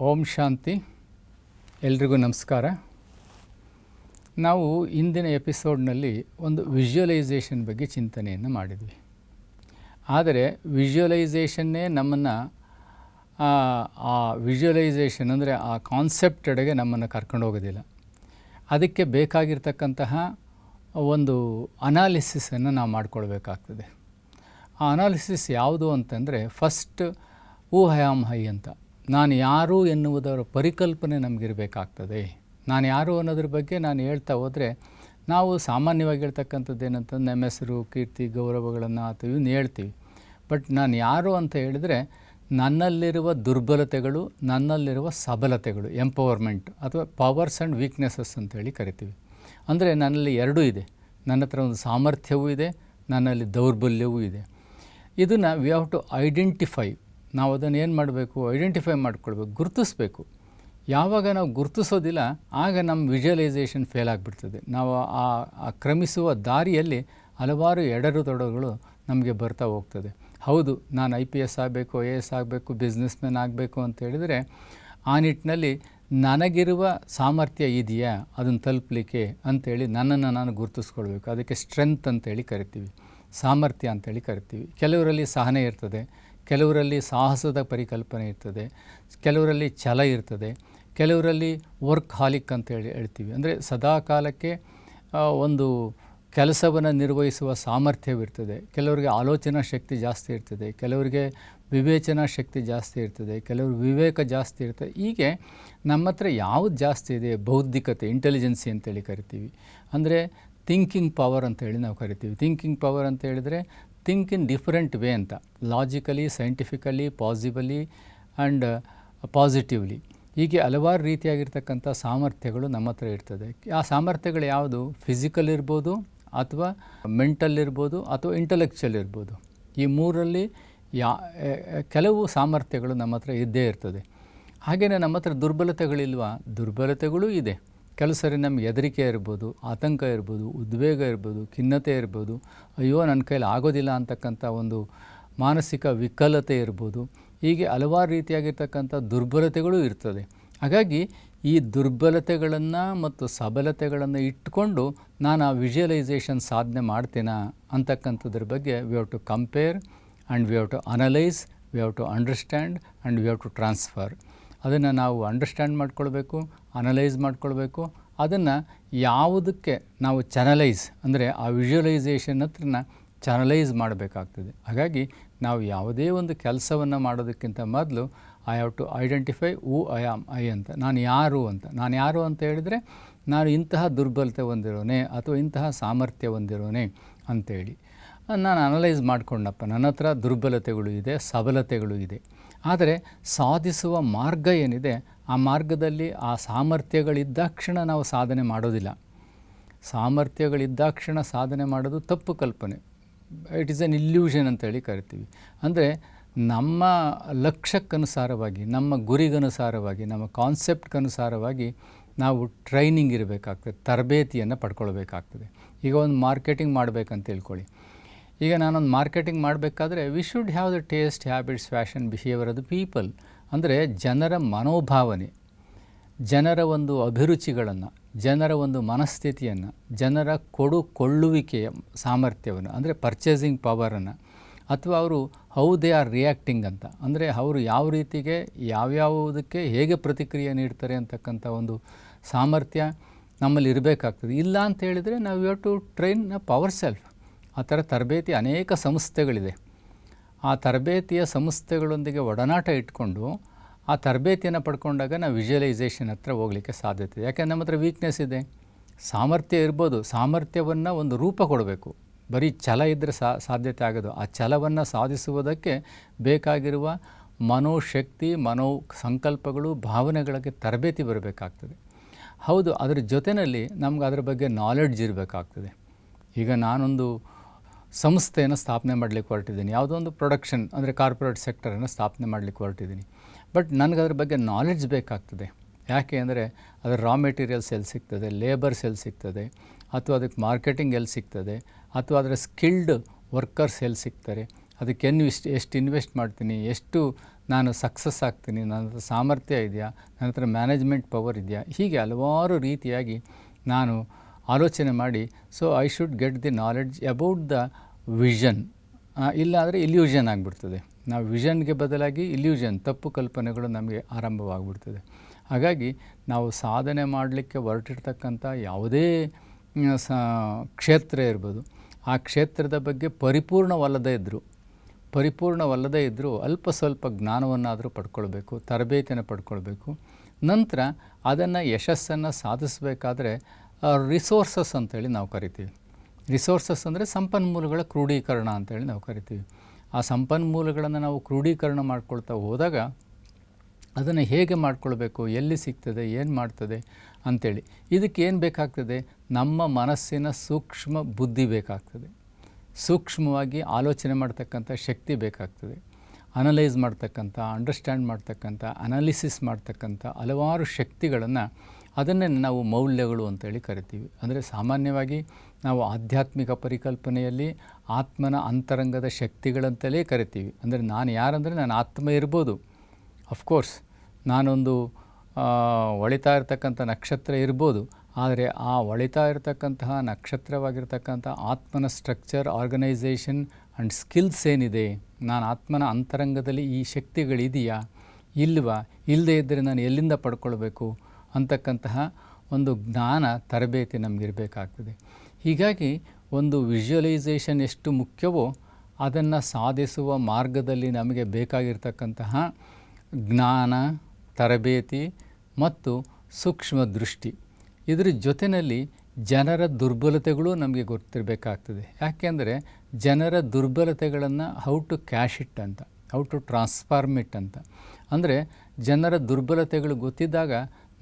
ಓಂ ಶಾಂತಿ. ಎಲ್ರಿಗೂ ನಮಸ್ಕಾರ. ನಾವು ಇಂದಿನ ಎಪಿಸೋಡ್ನಲ್ಲಿ ಒಂದು ವಿಜುವಲೈಸೇಷನ್ ಬಗ್ಗೆ ಚಿಂತನೆಯನ್ನು ಮಾಡಿದ್ವಿ. ಆದರೆ ವಿಜುವಲೈಸೇಷನ್ನೇ ನಮ್ಮನ್ನು, ಆ ವಿಜುವಲೈಸೇಷನ್ ಅಂದರೆ ಆ ಕಾನ್ಸೆಪ್ಟ್ ಎಡೆಗೆ ನಮ್ಮನ್ನು ಕರ್ಕೊಂಡು ಹೋಗೋದಿಲ್ಲ. ಅದಕ್ಕೆ ಬೇಕಾಗಿರ್ತಕ್ಕಂತಹ ಒಂದು ಅನಾಲಿಸಿಸನ್ನು ನಾವು ಮಾಡ್ಕೊಳ್ಬೇಕಾಗ್ತದೆ. ಆ ಅನಾಲಿಸಿಸ್ ಯಾವುದು ಅಂತಂದರೆ ಫಸ್ಟ್ ಊಹಯಾಮ್ ಹೈ ಅಂತ. ನಾನು ಯಾರು ಎನ್ನುವುದರ ಪರಿಕಲ್ಪನೆ ನಮಗಿರಬೇಕಾಗ್ತದೆ. ನಾನು ಯಾರು ಅನ್ನೋದ್ರ ಬಗ್ಗೆ ನಾನು ಹೇಳ್ತಾ ಹೋದರೆ, ನಾವು ಸಾಮಾನ್ಯವಾಗಿ ಹೇಳ್ತಕ್ಕಂಥದ್ದು ಏನಂತಂದು ನಮ್ಮ ಹೆಸರು ಕೀರ್ತಿ, ಗೌರವಗಳನ್ನು ಅಥವಾ ಇವನ್ನ ಹೇಳ್ತೀವಿ. ಬಟ್ ನಾನು ಯಾರು ಅಂತ ಹೇಳಿದರೆ, ನನ್ನಲ್ಲಿರುವ ದುರ್ಬಲತೆಗಳು, ನನ್ನಲ್ಲಿರುವ ಸಬಲತೆಗಳು, ಎಂಪವರ್ಮೆಂಟ್ ಅಥವಾ ಪವರ್ಸ್ ಆ್ಯಂಡ್ ವೀಕ್ನೆಸಸ್ ಅಂತೇಳಿ ಕರಿತೀವಿ. ಅಂದರೆ ನನ್ನಲ್ಲಿ ಎರಡೂ ಇದೆ. ನನ್ನ ಹತ್ರ ಒಂದು ಸಾಮರ್ಥ್ಯವೂ ಇದೆ, ನನ್ನಲ್ಲಿ ದೌರ್ಬಲ್ಯವೂ ಇದೆ. ಇದನ್ನು ವಿ ಹ್ಯಾವ್ ಟು ಐಡೆಂಟಿಫೈ ನಾವು ಅದನ್ನು ಏನು ಮಾಡಬೇಕು? ಐಡೆಂಟಿಫೈ ಮಾಡಿಕೊಳ್ಬೇಕು, ಗುರುತಿಸ್ಬೇಕು. ಯಾವಾಗ ನಾವು ಗುರುತಿಸೋದಿಲ್ಲ, ಆಗ ನಮ್ಮ ವಿಜುವಲೈಸೇಷನ್ ಫೇಲ್ ಆಗಿಬಿಡ್ತದೆ. ನಾವು ಆ ಕ್ರಮಿಸುವ ದಾರಿಯಲ್ಲಿ ಹಲವಾರು ಎಡರು ತೊಡರುಗಳು ನಮಗೆ ಬರ್ತಾ ಹೋಗ್ತದೆ. ಹೌದು, ನಾನು ಐ ಪಿ ಎಸ್ ಆಗಬೇಕು ಐ ಎ ಎಸ್ ಆಗಬೇಕು ಬಿಸ್ನೆಸ್ ಮ್ಯಾನ್ ಆಗಬೇಕು ಅಂತ ಹೇಳಿದರೆ, ಆ ನಿಟ್ಟಿನಲ್ಲಿ ನನಗಿರುವ ಸಾಮರ್ಥ್ಯ ಇದೆಯಾ? ಅದನ್ನು ತಲುಪಲಿಕ್ಕೆ ಅಂಥೇಳಿ ನನ್ನನ್ನು ನಾನು ಗುರುತಿಸ್ಕೊಳ್ಬೇಕು. ಅದಕ್ಕೆ ಸ್ಟ್ರೆಂತ್ ಅಂತೇಳಿ ಕರಿತೀವಿ. ಸಾಮರ್ಥ್ಯ ಅಂತೇಳಿ ಕರಿತೀವಿ. ಕೆಲವರಲ್ಲಿ ಸಹನೆ ಇರ್ತದೆ. ಕೆಲವರಲ್ಲಿ ಸಾಹಸದ ಪರಿಕಲ್ಪನೆ ಇರ್ತದೆ, ಕೆಲವರಲ್ಲಿ ಛಲ ಇರ್ತದೆ, ಕೆಲವರಲ್ಲಿ ವರ್ಕ್ ಹಾಲಿಕ್ ಅಂತ ಹೇಳಿ ಹೇಳ್ತೀವಿ. ಅಂದರೆ ಸದಾ ಕಾಲಕ್ಕೆ ಒಂದು ಕೆಲಸವನ್ನು ನಿರ್ವಹಿಸುವ ಸಾಮರ್ಥ್ಯವಿರ್ತದೆ. ಕೆಲವರಿಗೆ ಆಲೋಚನಾ ಶಕ್ತಿ ಜಾಸ್ತಿ ಇರ್ತದೆ, ಕೆಲವರಿಗೆ ವಿವೇಚನಾ ಶಕ್ತಿ ಜಾಸ್ತಿ ಇರ್ತದೆ, ಕೆಲವರು ವಿವೇಕ ಜಾಸ್ತಿ ಇರ್ತದೆ. ಹೀಗೆ ನಮ್ಮ ಹತ್ರ ಯಾವುದು ಜಾಸ್ತಿ ಇದೆ? ಬೌದ್ಧಿಕತೆ ಇಂಟೆಲಿಜೆನ್ಸಿ ಅಂತೇಳಿ ಕರಿತೀವಿ. ಅಂದರೆ ಥಿಂಕಿಂಗ್ ಪವರ್ ಅಂತ ಹೇಳಿ ನಾವು ಕರಿತೀವಿ. ಥಿಂಕಿಂಗ್ ಪವರ್ ಅಂತ ಹೇಳಿದರೆ ಥಿಂಕ್ ಇನ್ ಡಿಫರೆಂಟ್ ವೇ ಅಂತ. Logically scientifically possibly and positively ಹೀಗೆ ಹಲವಾರು ರೀತಿಯಾಗಿರ್ತಕ್ಕಂಥ ಸಾಮರ್ಥ್ಯಗಳು ನಮ್ಮ ಹತ್ರ ಇರ್ತದೆ. ಆ ಸಾಮರ್ಥ್ಯಗಳು ಯಾವುದು? ಫಿಸಿಕಲ್ ಇರ್ಬೋದು, ಅಥವಾ ಮೆಂಟಲ್ ಇರ್ಬೋದು, ಅಥವಾ ಇಂಟಲೆಕ್ಚುಯಲ್ ಇರ್ಬೋದು. ಈ ಮೂರಲ್ಲಿ ಯಾ ಕೆಲವು ಸಾಮರ್ಥ್ಯಗಳು ನಮ್ಮ ಹತ್ರ ಇದ್ದೇ ಇರ್ತದೆ. ಹಾಗೆಯೇ ನಮ್ಮ ಹತ್ರ ದುರ್ಬಲತೆಗಳಿಲ್ವಾ? ದುರ್ಬಲತೆಗಳೂ ಇದೆ. ಕೆಲವು ಸರಿ ನಮ್ಗೆ ಹೆದರಿಕೆ ಇರ್ಬೋದು, ಆತಂಕ ಇರ್ಬೋದು, ಉದ್ವೇಗ ಇರ್ಬೋದು, ಖಿನ್ನತೆ ಇರ್ಬೋದು, ಅಯ್ಯೋ ನನ್ನ ಕೈಲಿ ಆಗೋದಿಲ್ಲ ಅಂತಕ್ಕಂಥ ಒಂದು ಮಾನಸಿಕ ವಿಕಲತೆ ಇರ್ಬೋದು, ಹೀಗೆ ಹಲವಾರು ರೀತಿಯಾಗಿರ್ತಕ್ಕಂಥ ದುರ್ಬಲತೆಗಳು ಇರ್ತದೆ. ಹಾಗಾಗಿ ಈ ದುರ್ಬಲತೆಗಳನ್ನು ಮತ್ತು ಸಬಲತೆಗಳನ್ನು ಇಟ್ಕೊಂಡು ನಾನು ಆ ವಿಜುವಲೈಸೇಷನ್ ಸಾಧನೆ ಮಾಡ್ತೀನಾ ಅಂತಕ್ಕಂಥದ್ರ ಬಗ್ಗೆ we have to compare and we have to analyse we have to understand and we have to transfer ಅದನ್ನು ನಾವು ಅಂಡರ್ಸ್ಟ್ಯಾಂಡ್ ಮಾಡ್ಕೊಳ್ಬೇಕು ಅನಲೈಸ್ ಮಾಡ್ಕೊಳ್ಬೇಕು. ಅದನ್ನು ಯಾವುದಕ್ಕೆ ನಾವು ಚಾನಲೈಸ್ ಅಂದರೆ ಆ ವಿಜುವಲೈಸೇಷನ್ ಹತ್ರನ ಚಾನಲೈಸ್ ಮಾಡಬೇಕಾಗ್ತದೆ. ಹಾಗಾಗಿ ನಾವು ಯಾವುದೇ ಒಂದು ಕೆಲಸವನ್ನು ಮಾಡೋದಕ್ಕಿಂತ ಮೊದಲು I have to identify who I am I ಅಂತ. ನಾನು ಯಾರು ಅಂತ. ನಾನು ಯಾರು ಅಂತ ಹೇಳಿದರೆ ನಾನು ಇಂತಹ ದುರ್ಬಲತೆ ಹೊಂದಿರೋನೆ ಅಥವಾ ಇಂತಹ ಸಾಮರ್ಥ್ಯ ಹೊಂದಿರೋನೆ ಅಂತೇಳಿ. ನಾನು ಅನಲೈಸ್ ಮಾಡಿಕೊಂಡಪ್ಪ. ನನ್ನ ಹತ್ರ ದುರ್ಬಲತೆಗಳು ಇದೆ, ಸಬಲತೆಗಳು ಇದೆ. ಆದರೆ ಸಾಧಿಸುವ ಮಾರ್ಗ ಏನಿದೆ, ಆ ಮಾರ್ಗದಲ್ಲಿ ಆ ಸಾಮರ್ಥ್ಯಗಳಿದ್ದಾಕ್ಷಣ ನಾವು ಸಾಧನೆ ಮಾಡೋದಿಲ್ಲ. ಸಾಮರ್ಥ್ಯಗಳಿದ್ದಾಕ್ಷಣ ಸಾಧನೆ ಮಾಡೋದು ತಪ್ಪು ಕಲ್ಪನೆ. ಇಟ್ ಈಸ್ ಎನ್ ಇಲ್ಯೂಷನ್ ಅಂತೇಳಿ ಕರಿತೀವಿ. ಅಂದರೆ ನಮ್ಮ ಲಕ್ಷ್ಯಕ್ಕನುಸಾರವಾಗಿ, ನಮ್ಮ ಗುರಿಗನುಸಾರವಾಗಿ, ನಮ್ಮ ಕಾನ್ಸೆಪ್ಟ್ಗನುಸಾರವಾಗಿ ನಾವು ಟ್ರೈನಿಂಗ್ ಇರಬೇಕಾಗ್ತದೆ, ತರಬೇತಿಯನ್ನು ಪಡ್ಕೊಳ್ಬೇಕಾಗ್ತದೆ. ಈಗ ಒಂದು ಮಾರ್ಕೆಟಿಂಗ್ ಮಾಡಬೇಕಂತ ತಿಳ್ಕೊಳ್ಳಿ. ಈಗ ನಾನೊಂದು ಮಾರ್ಕೆಟಿಂಗ್ ಮಾಡಬೇಕಾದ್ರೆ we should have the taste habits fashion behaviour of the people ಅಂದರೆ ಜನರ ಮನೋಭಾವನೆ, ಜನರ ಒಂದು ಅಭಿರುಚಿಗಳನ್ನು, ಜನರ ಒಂದು ಮನಸ್ಥಿತಿಯನ್ನು, ಜನರ ಕೊಡು ಕೊಳ್ಳುವಿಕೆಯ ಸಾಮರ್ಥ್ಯವನ್ನು, ಅಂದರೆ ಪರ್ಚೇಸಿಂಗ್ ಪವರನ್ನು ಅಥವಾ ಅವರು ಹೌ ದೇ ಆರ್ ರಿಯಾಕ್ಟಿಂಗ್ ಅಂತ, ಅಂದರೆ ಅವರು ಯಾವ ರೀತಿಗೆ, ಯಾವ್ಯಾವುದಕ್ಕೆ ಹೇಗೆ ಪ್ರತಿಕ್ರಿಯೆ ನೀಡ್ತಾರೆ ಅಂತಕ್ಕಂಥ ಒಂದು ಸಾಮರ್ಥ್ಯ ನಮ್ಮಲ್ಲಿ ಇರಬೇಕಾಗ್ತದೆ. ಇಲ್ಲ ಅಂತ ಹೇಳಿದರೆ ನಾವು ಯು ಟು ಟ್ರೈನ್ನ ಪವರ್ ಸೆಲ್ಫ್ ಆ ಥರ ತರಬೇತಿ ಅನೇಕ ಸಂಸ್ಥೆಗಳಿದೆ. ಆ ತರಬೇತಿಯ ಸಂಸ್ಥೆಗಳೊಂದಿಗೆ ಒಡನಾಟ ಇಟ್ಕೊಂಡು ಆ ತರಬೇತಿಯನ್ನು ಪಡ್ಕೊಂಡಾಗ ನಾವು ವಿಜುವಲೈಸೇಷನ್ ಹತ್ರ ಹೋಗಲಿಕ್ಕೆ ಸಾಧ್ಯತೆ ಇದೆ. ಯಾಕೆಂದ್ರೆ ನಮ್ಮ ಹತ್ರ ವೀಕ್ನೆಸ್ ಇದೆ. ಸಾಮರ್ಥ್ಯ ಇರ್ಬೋದು. ಸಾಮರ್ಥ್ಯವನ್ನು ಒಂದು ರೂಪ ಕೊಡಬೇಕು. ಬರೀ ಛಲ ಇದ್ದರೆ ಸಾಧ್ಯತೆ ಆಗೋದು. ಆ ಛಲವನ್ನು ಸಾಧಿಸುವುದಕ್ಕೆ ಬೇಕಾಗಿರುವ ಮನೋಶಕ್ತಿ, ಮನೋ ಸಂಕಲ್ಪಗಳು, ಭಾವನೆಗಳಿಗೆ ತರಬೇತಿ ಬರಬೇಕಾಗ್ತದೆ. ಹೌದು, ಅದರ ಜೊತೆಯಲ್ಲಿ ನಮ್ಗೆ ಅದರ ಬಗ್ಗೆ ನಾಲೆಡ್ಜ್ ಇರಬೇಕಾಗ್ತದೆ. ಈಗ ನಾನೊಂದು ಸಂಸ್ಥೆಯನ್ನು ಸ್ಥಾಪನೆ ಮಾಡಲಿಕ್ಕೆ ಹೊರಟಿದ್ದೀನಿ. ಯಾವುದೋ ಒಂದು ಪ್ರೊಡಕ್ಷನ್ ಅಂದರೆ ಕಾರ್ಪೊರೇಟ್ ಸೆಕ್ಟರನ್ನು ಸ್ಥಾಪನೆ ಮಾಡಲಿಕ್ಕೆ ಹೊರಟಿದ್ದೀನಿ. ಬಟ್ ನನಗೆ ಅದ್ರ ಬಗ್ಗೆ ನಾಲೆಡ್ಜ್ ಬೇಕಾಗ್ತದೆ. ಯಾಕೆ ಅಂದರೆ ಅದರ ರಾ ಮೆಟೀರಿಯಲ್ಸ್ ಎಲ್ಲಿ ಸಿಗ್ತದೆ? ಲೇಬರ್ಸ್ ಎಲ್ಲಿ ಸಿಗ್ತದೆ? ಅಥವಾ ಅದಕ್ಕೆ ಮಾರ್ಕೆಟಿಂಗ್ ಎಲ್ಲಿ ಸಿಗ್ತದೆ? ಅಥವಾ ಅದರ ಸ್ಕಿಲ್ಡ್ ವರ್ಕರ್ಸ್ ಎಲ್ಲಿ ಸಿಗ್ತಾರೆ? ಅದಕ್ಕೆ ಇಷ್ಟು ಎಷ್ಟು ಇನ್ವೆಸ್ಟ್ ಮಾಡ್ತೀನಿ? ಎಷ್ಟು ನಾನು ಸಕ್ಸಸ್ ಆಗ್ತೀನಿ? ನನ್ನ ಹತ್ರ ಸಾಮರ್ಥ್ಯ ಇದೆಯಾ? ನನ್ನ ಹತ್ರ ಮ್ಯಾನೇಜ್ಮೆಂಟ್ ಪವರ್ ಇದೆಯಾ? ಹೀಗೆ ಹಲವಾರು ರೀತಿಯಾಗಿ ನಾನು ಆಲೋಚನೆ ಮಾಡಿ so I should get the knowledge about the vision. ಇಲ್ಲಾಂದರೆ ಇಲ್ಯೂಷನ್ ಆಗಿಬಿಡ್ತದೆ. ನಾವು ವಿಷನ್ಗೆ ಬದಲಾಗಿ ಇಲ್ಯೂಷನ್, ತಪ್ಪು ಕಲ್ಪನೆಗಳು ನಮಗೆ ಆರಂಭವಾಗ್ಬಿಡ್ತದೆ. ಹಾಗಾಗಿ ನಾವು ಸಾಧನೆ ಮಾಡಲಿಕ್ಕೆ ಹೊರಟಿರ್ತಕ್ಕಂಥ ಯಾವುದೇ ಸ, ಕ್ಷೇತ್ರ ಇರ್ಬೋದು, ಆ ಕ್ಷೇತ್ರದ ಬಗ್ಗೆ ಪರಿಪೂರ್ಣವಲ್ಲದೇ ಇದ್ದರು ಪರಿಪೂರ್ಣವಲ್ಲದೇ ಇದ್ದರೂ ಅಲ್ಪ ಸ್ವಲ್ಪ ಜ್ಞಾನವನ್ನಾದರೂ ಪಡ್ಕೊಳ್ಬೇಕು ತರಬೇತಿಯನ್ನು ಪಡ್ಕೊಳ್ಬೇಕು. ನಂತರ ಅದನ್ನು ಯಶಸ್ಸನ್ನು ಸಾಧಿಸಬೇಕಾದ್ರೆ ರಿಸೋರ್ಸಸ್ ಅಂತೇಳಿ ನಾವು ಕರಿತೀವಿ. ರಿಸೋರ್ಸಸ್ ಅಂದರೆ ಸಂಪನ್ಮೂಲಗಳ ಕ್ರೋಢೀಕರಣ ಅಂತೇಳಿ ನಾವು ಕರಿತೀವಿ. ಆ ಸಂಪನ್ಮೂಲಗಳನ್ನು ನಾವು ಕ್ರೋಢೀಕರಣ ಮಾಡ್ಕೊಳ್ತಾ ಹೋದಾಗ ಅದನ್ನು ಹೇಗೆ ಮಾಡ್ಕೊಳ್ಬೇಕು, ಎಲ್ಲಿ ಸಿಗ್ತದೆ, ಏನು ಮಾಡ್ತದೆ ಅಂಥೇಳಿ ಇದಕ್ಕೆ ಏನು ಬೇಕಾಗ್ತದೆ? ನಮ್ಮ ಮನಸ್ಸಿನ ಸೂಕ್ಷ್ಮ ಬುದ್ಧಿ ಬೇಕಾಗ್ತದೆ. ಸೂಕ್ಷ್ಮವಾಗಿ ಆಲೋಚನೆ ಮಾಡ್ತಕ್ಕಂಥ ಶಕ್ತಿ ಬೇಕಾಗ್ತದೆ. ಅನಲೈಸ್ ಮಾಡ್ತಕ್ಕಂಥ, ಅಂಡರ್ಸ್ಟ್ಯಾಂಡ್ ಮಾಡ್ತಕ್ಕಂಥ, ಅನಾಲಿಸಿಸ್ ಮಾಡ್ತಕ್ಕಂಥ ಹಲವಾರು ಶಕ್ತಿಗಳನ್ನು ಅದನ್ನೇ ನಾವು ಮೌಲ್ಯಗಳು ಅಂತೇಳಿ ಕರಿತೀವಿ. ಅಂದರೆ ಸಾಮಾನ್ಯವಾಗಿ ನಾವು ಆಧ್ಯಾತ್ಮಿಕ ಪರಿಕಲ್ಪನೆಯಲ್ಲಿ ಆತ್ಮನ ಅಂತರಂಗದ ಶಕ್ತಿಗಳಂತಲೇ ಕರಿತೀವಿ. ಅಂದರೆ ನಾನು ಯಾರಂದರೆ ನಾನು ಆತ್ಮ ಇರ್ಬೋದು. ಅಫ್ಕೋರ್ಸ್ ನಾನೊಂದು ಒಳಿತಾ ಇರತಕ್ಕಂಥ ನಕ್ಷತ್ರ ಇರ್ಬೋದು. ಆದರೆ ಆ ಒಳಿತಾ ಇರತಕ್ಕಂತಹ ನಕ್ಷತ್ರವಾಗಿರ್ತಕ್ಕಂಥ ಆತ್ಮನ ಸ್ಟ್ರಕ್ಚರ್ ಆರ್ಗನೈಸೇಷನ್ ಆ್ಯಂಡ್ ಸ್ಕಿಲ್ಸ್ ಏನಿದೆ? ನಾನು ಆತ್ಮನ ಅಂತರಂಗದಲ್ಲಿ ಈ ಶಕ್ತಿಗಳಿದೆಯಾ? ಇಲ್ವಾ? ಇಲ್ಲದೇ ಇದ್ದರೆ ನಾನು ಎಲ್ಲಿಂದ ಪಡ್ಕೊಳ್ಬೇಕು? ಅಂತಕ್ಕಂತಹ ಒಂದು ಜ್ಞಾನ ತರಬೇತಿ ನಮಗಿರಬೇಕಾಗ್ತದೆ. ಹೀಗಾಗಿ ಒಂದು ವಿಜುವಲೈಸೇಷನ್ ಎಷ್ಟು ಮುಖ್ಯವೋ ಅದನ್ನು ಸಾಧಿಸುವ ಮಾರ್ಗದಲ್ಲಿ ನಮಗೆ ಬೇಕಾಗಿರ್ತಕ್ಕಂತಹ ಜ್ಞಾನ, ತರಬೇತಿ ಮತ್ತು ಸೂಕ್ಷ್ಮ ದೃಷ್ಟಿ. ಇದರ ಜೊತೆಯಲ್ಲಿ ಜನರ ದುರ್ಬಲತೆಗಳು ನಮಗೆ ಗೊತ್ತಿರಬೇಕಾಗ್ತದೆ. ಯಾಕೆಂದರೆ ಜನರ ದುರ್ಬಲತೆಗಳನ್ನು ಹೌ ಟು ಕ್ಯಾಶ್ ಇಟ್ ಅಂತ ಹೌ ಟು ಟ್ರಾನ್ಸ್ಫಾರ್ಮ್ ಇಟ್ ಅಂತ. ಅಂದರೆ ಜನರ ದುರ್ಬಲತೆಗಳು ಗೊತ್ತಿದ್ದಾಗ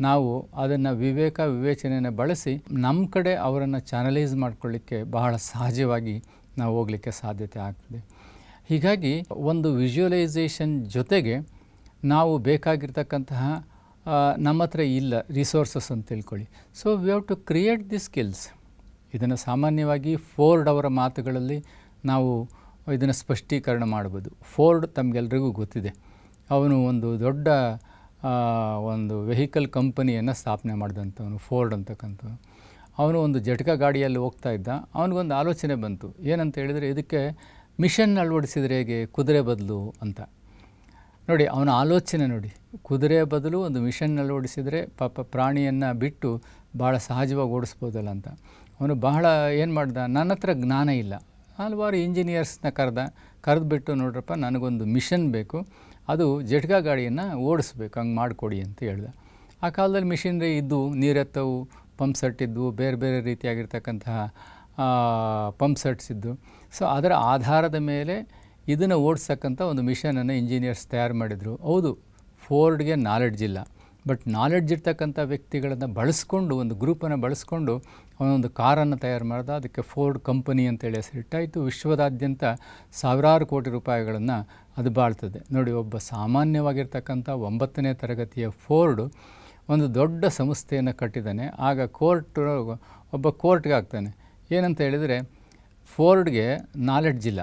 ನಾವು ಅದನ್ನು ವಿವೇಕ ವಿವೇಚನೆಯನ್ನು ಬಳಸಿ ನಮ್ಮ ಕಡೆ ಅವರನ್ನು ಚಾನಲೈಸ್ ಮಾಡ್ಕೊಳ್ಳಿಕ್ಕೆ ಬಹಳ ಸಹಜವಾಗಿ ನಾವು ಹೋಗಲಿಕ್ಕೆ ಸಾಧ್ಯತೆ ಆಗ್ತದೆ. ಹೀಗಾಗಿ ಒಂದು ವಿಜುವಲೈಸೇಷನ್ ಜೊತೆಗೆ ನಾವು ಬೇಕಾಗಿರ್ತಕ್ಕಂತಹ ನಮ್ಮ ಹತ್ರ ಇಲ್ಲ ರಿಸೋರ್ಸಸ್ ಅಂತ ತಿಳ್ಕೊಳ್ಳಿ. So we have to create the skills ಇದನ್ನು ಸಾಮಾನ್ಯವಾಗಿ ಫೋರ್ಡ್ ಅವರ ಮಾತುಗಳಲ್ಲಿ ನಾವು ಇದನ್ನು ಸ್ಪಷ್ಟೀಕರಣ ಮಾಡ್ಬೋದು. ಫೋರ್ಡ್ ತಮಗೆಲ್ರಿಗೂ ಗೊತ್ತಿದೆ. ಅವನು ಒಂದು ದೊಡ್ಡ ಒಂದು ವೆಹಿಕಲ್ ಕಂಪನಿಯನ್ನು ಸ್ಥಾಪನೆ ಮಾಡಿದಂಥವನು, ಫೋರ್ಡ್ ಅಂತಕ್ಕಂಥ ಅವನು ಒಂದು ಜಟಕ ಗಾಡಿಯಲ್ಲಿ ಹೋಗ್ತಾ ಇದ್ದ. ಅವನಿಗೊಂದು ಆಲೋಚನೆ ಬಂತು. ಏನಂತ ಹೇಳಿದರೆ, ಇದಕ್ಕೆ ಮಿಷನ್ ಅಳವಡಿಸಿದರೆ ಹೇಗೆ? ಕುದುರೆ ಬದಲು ಅಂತ. ನೋಡಿ, ಅವನ ಆಲೋಚನೆ ನೋಡಿ. ಕುದುರೆ ಬದಲು ಒಂದು ಮಿಷನ್ ಅಳವಡಿಸಿದರೆ ಪಾಪ ಪ್ರಾಣಿಯನ್ನು ಬಿಟ್ಟು ಭಾಳ ಸಹಜವಾಗಿ ಓಡಿಸ್ಬೋದಲ್ಲ ಅಂತ. ಅವನು ಬಹಳ ಏನು ಮಾಡ್ದ? ನನ್ನ ಹತ್ರ ಜ್ಞಾನ ಇಲ್ಲ. ಹಲವಾರು ಇಂಜಿನಿಯರ್ಸ್ನ ಕರೆದ, ಕರೆದುಬಿಟ್ಟು ನೋಡ್ರಪ್ಪ, ನನಗೊಂದು ಮಿಷನ್ ಬೇಕು. ಅದು ಜಟ್ಕಾ ಗಾಡಿಯನ್ನು ಓಡಿಸ್ಬೇಕು, ಹಂಗೆ ಮಾಡಿಕೊಡಿ ಅಂತ ಹೇಳ್ದ. ಆ ಕಾಲದಲ್ಲಿ ಮಿಷಿನ್ರಿ ಇದ್ದು ನೀರೆತ್ತವು, ಪಂಪ್ ಸೆಟ್ ಇದ್ದವು ಬೇರೆ ಬೇರೆ ರೀತಿಯಾಗಿರ್ತಕ್ಕಂತಹ ಪಂಪ್ ಸೆಟ್ಸ್ ಇದ್ದು. ಸೊ, ಅದರ ಆಧಾರದ ಮೇಲೆ ಇದನ್ನು ಓಡಿಸ್ತಕ್ಕಂಥ ಒಂದು ಮಿಷನನ್ನು ಇಂಜಿನಿಯರ್ಸ್ ತಯಾರು ಮಾಡಿದರು. ಹೌದು, ಫೋರ್ಡ್ಗೆ ನಾಲೆಡ್ಜ್ ಇಲ್ಲ. ಬಟ್ ನಾಲೆಡ್ಜ್ ಇರ್ತಕ್ಕಂಥ ವ್ಯಕ್ತಿಗಳನ್ನು ಬಳಸ್ಕೊಂಡು, ಒಂದು ಗ್ರೂಪನ್ನು ಬಳಸ್ಕೊಂಡು ಅವನೊಂದು ಕಾರನ್ನು ತಯಾರು ಮಾಡ್ದ, ಅದಕ್ಕೆ ಫೋರ್ಡ್ ಕಂಪನಿ ಅಂತೇಳಿ ಹೆಸರಿಟ್ಟಾಯಿತು ವಿಶ್ವದಾದ್ಯಂತ ಸಾವಿರಾರು ಕೋಟಿ ರೂಪಾಯಿಗಳನ್ನು ಅದು ಬಾಳ್ತದೆ. ನೋಡಿ, ಒಬ್ಬ ಸಾಮಾನ್ಯವಾಗಿರ್ತಕ್ಕಂಥ ಒಂಬತ್ತನೇ ತರಗತಿಯ ಫೋರ್ಡು ಒಂದು ದೊಡ್ಡ ಸಂಸ್ಥೆಯನ್ನು ಕಟ್ಟಿದ್ದಾನೆ ಆಗ ಕೋರ್ಟ್, ಒಬ್ಬ ಕೋರ್ಟ್ಗೆ ಆಗ್ತಾನೆ ಏನಂತ ಹೇಳಿದರೆ ಫೋರ್ಡ್ಗೆ ನಾಲೆಡ್ಜ್ ಇಲ್ಲ.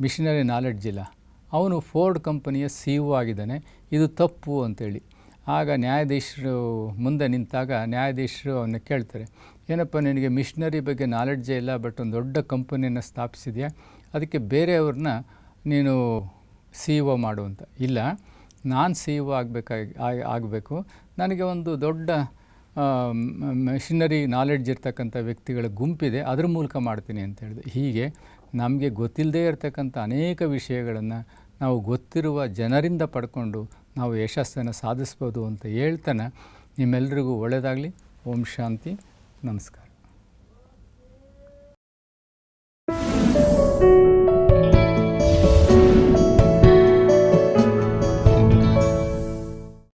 ಮಿಷನರಿ ನಾಲೆಡ್ಜ್ ಇಲ್ಲ. ಅವನು ಫೋರ್ಡ್ ಕಂಪನಿಯ ಸಿ ಇ ಆಗಿದ್ದಾನೆ. ಇದು ತಪ್ಪು ಅಂತೇಳಿ. ಆಗ ನ್ಯಾಯಾಧೀಶರು ಮುಂದೆ ನಿಂತಾಗ ನ್ಯಾಯಾಧೀಶರು ಅವನ್ನ ಕೇಳ್ತಾರೆ, ಏನಪ್ಪ ನಿನಗೆ ಮಿಷನರಿ ಬಗ್ಗೆ ನಾಲೆಡ್ಜೇ ಇಲ್ಲ ಬಟ್ ಒಂದು ದೊಡ್ಡ ಕಂಪನಿಯನ್ನು ಸ್ಥಾಪಿಸಿದೆಯಾ? ಅದಕ್ಕೆ ಬೇರೆಯವ್ರನ್ನ ನೀನು ಸಿ ಇ ಒ ಮಾಡು ಅಂತ. ಇಲ್ಲ, ನಾನು ಸಿ ಇ ಒ ಆಗಬೇಕಾಗಿ ಆಗಬೇಕು. ನನಗೆ ಒಂದು ದೊಡ್ಡ ಮಿಷನರಿ ನಾಲೆಡ್ಜ್ ಇರ್ತಕ್ಕಂಥ ವ್ಯಕ್ತಿಗಳ ಗುಂಪಿದೆ, ಅದ್ರ ಮೂಲಕ ಮಾಡ್ತೀನಿ ಅಂತ ಹೇಳಿದೆ. ಹೀಗೆ ನಮಗೆ ಗೊತ್ತಿಲ್ಲದೇ ಇರತಕ್ಕಂಥ ಅನೇಕ ವಿಷಯಗಳನ್ನು ನಾವು ಗೊತ್ತಿರುವ ಜನರಿಂದ ಪಡ್ಕೊಂಡು ನಾವು ಯಶಸ್ಸನ್ನು ಸಾಧಿಸ್ಬೋದು ಅಂತ ಹೇಳ್ತಾನೆ. ನಿಮ್ಮೆಲ್ಲರಿಗೂ ಒಳ್ಳೆಯದಾಗಲಿ. ಓಂ ಶಾಂತಿ. ನಮಸ್ಕಾರ.